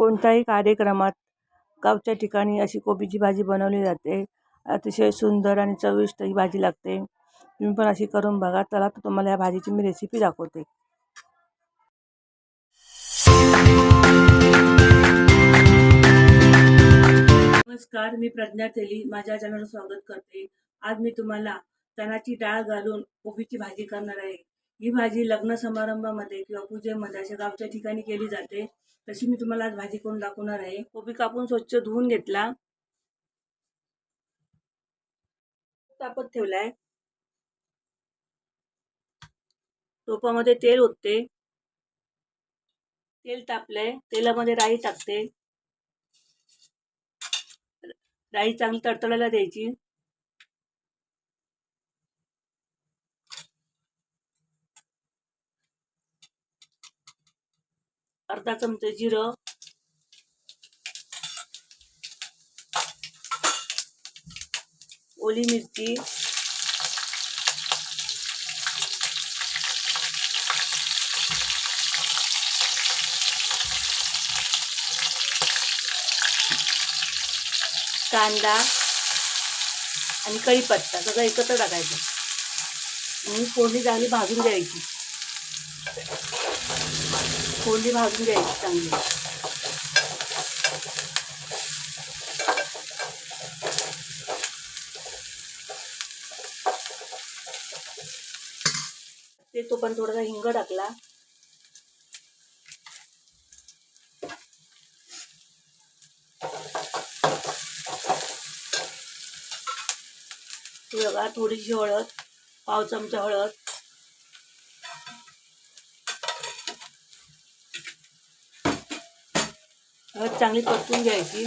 कोणत्याही कार्यक्रमात गावच्या ठिकाणी अशी कोबीची भाजी बनवली जाते. अतिशय सुंदर आणि चविष्ट ही भाजी लागते. तुम्ही पण अशी करून बघा. चला तर तुम्हाला या भाजीची मी रेसिपी दाखवते. नमस्कार मी प्रज्ञा तेली. माझ्या चॅनलवर स्वागत करते. आज मी तुम्हाला चणाची डाळ घालून कोबीची भाजी करणार आहे. ही भाजी लग्न समारंभामध्ये किंवा पूजेमध्ये अशा गावच्या ठिकाणी केली जाते. तशी मी तुम्हाला आज भाजी करून दाखवणार आहे. कोबी कापून स्वच्छ धुवून घेतला. तापत ठेवलाय. टोपामध्ये तेल ओतते. तेल तापलंय. तेलामध्ये राई टाकते. राई चांगली तडतडायला द्यायची. अर्धा चमचा जिरं. ओली मिरची. कांदा आणि कढीपत्ता सगळं एकत्र टाकायचं. आणि फोडणी चांगली भाजून द्यायची कोंडी भाजून द्यायची चांगली. ते तो पण थोडासा हिंग टाकला. बघा थोडीशी हळद पाव चमचा हळद. हळद चांगली परतून घ्यायची.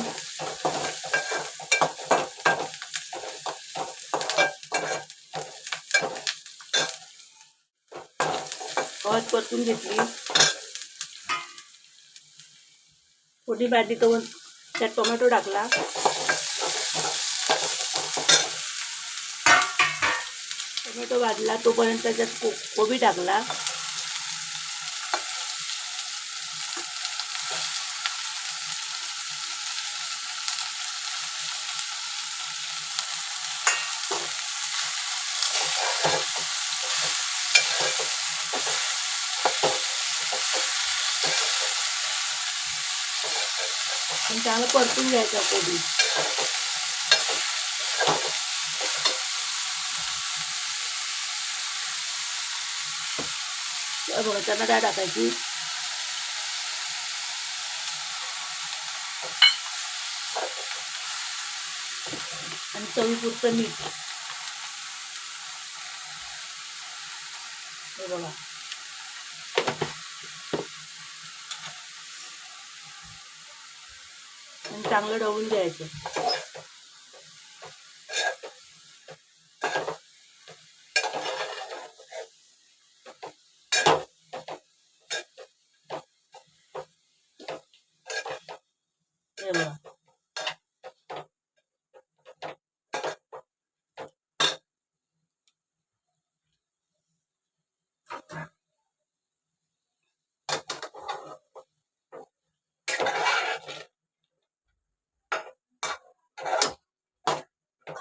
हळद परतून घेतली. थोडी भाजी तो त्यात टोमॅटो टाकला. टोमॅटो भाजला तोपर्यंत त्याच्यात को कोबी टाकला. चांगलं परतून घ्यायचा कोबी बघा त्यांना डाळ टाकायची. आणि चवीपुरतं मीठ. हे बघा. आणि चांगलं ढवळून द्यायचं हे बघा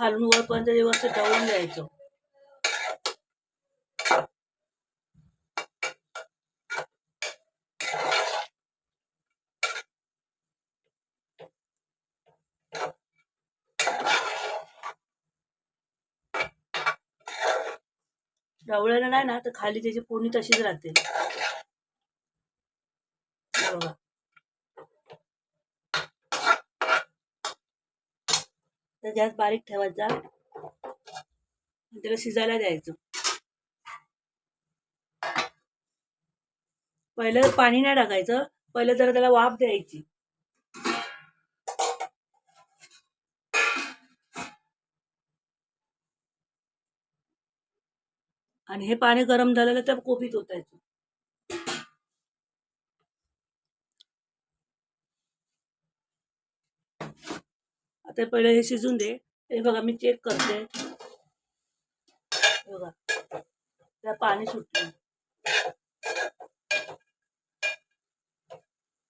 खालून वरपर्यंत व्यवस्थित ढवळून द्यायचं. डावळ्याला नाही ना तर खाली त्याची पोणी तशीच राहते हे बघा तर गॅस बारीक ठेवायचा. त्याला शिजायला द्यायचं. पहिलं पाणी नाही टाकायचं. पहिलं जरा त्याला वाफ द्यायची. आणि हे पाणी गरम झालेलं त्या कोबीत ओतायचं. आता पहिले हे शिजून दे. हे बघा मी चेक करते. हे बघा. त्या पाणी सुटलं.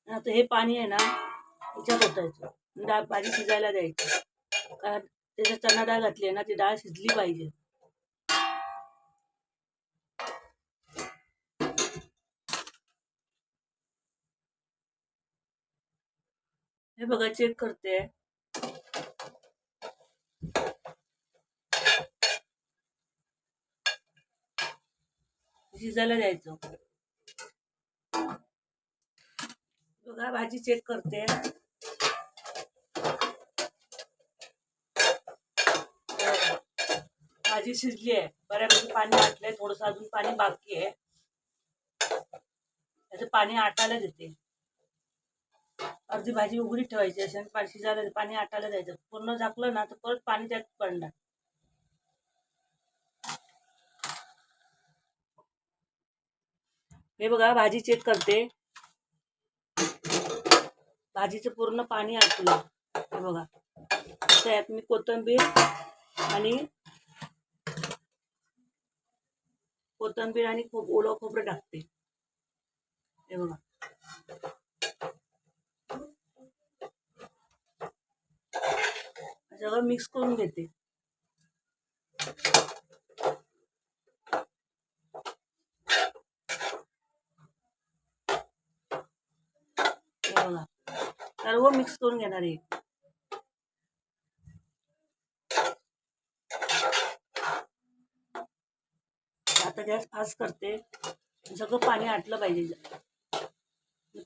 आता हे पाणी आहे ना याच्यात ओतायचं. डाळ भाजी शिजायला द्यायची. कारण त्याच्यात चणा डाळ घातली आहे ना ती डाळ शिजली पाहिजे. हे बघा चेक करते. शिजायला द्यायचं. बघा भाजी चेक करते. भाजी शिजली आहे. बऱ्यापैकी पाणी आटलंय थोडंसं अजून पाणी बाकी आहे. त्याचं पाणी आटायला देते. अर्धी भाजी उघडी ठेवायची असेल पाणी शिजायला पाणी आटायला द्यायचं. पूर्ण झाकलं ना तर परत पाणी त्यात पडणार. हे बघा भाजी चेक करते. भाजीचं पूर्ण पाणी आटलं हे बघा. त्यात मी कोथिंबीर आणि कोथिंबीर आणि खोब ओलं खोबरं टाकते. हे बघा. सगळं मिक्स करून घेते हे बघा सर्व मिक्स करून घेणार आहे. आता गॅस फास्ट करते. सगळं पाणी आटलं पाहिजे.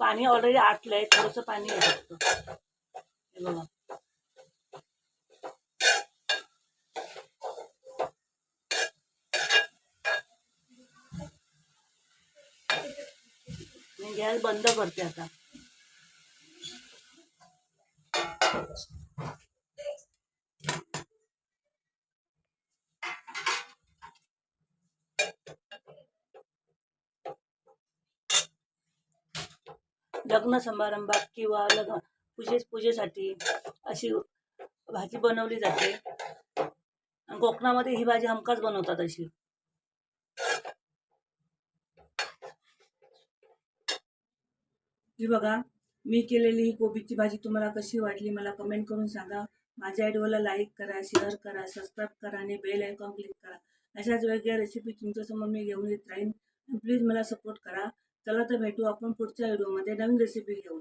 पाणी ऑलरेडी आटलंय थोडंसं पाणी आहे फक्त. हे बघा. गॅस बंद करते आता. लग्न समारंभात किंवा लग्न पूजे पूजेसाठी अशी भाजी बनवली जाते. आणि कोकणामध्ये ही भाजी हमखास बनवतात अशी. ही बघा मी केलेली ही कोबीची भाजी तुम्हाला कशी वाटली मला कमेंट करून सांगा. माझ्या व्हिडिओला लाईक करा शेअर करा सबस्क्राईब करा आणि बेल आयकॉन क्लिक करा. अशाच वेगळ्या रेसिपी तुमच्यासमोर मी घेऊन येत राहीन. प्लीज मला सपोर्ट करा. चला तर भेटू आपण पुढच्या व्हिडिओमध्ये नवीन रेसिपी घेऊन.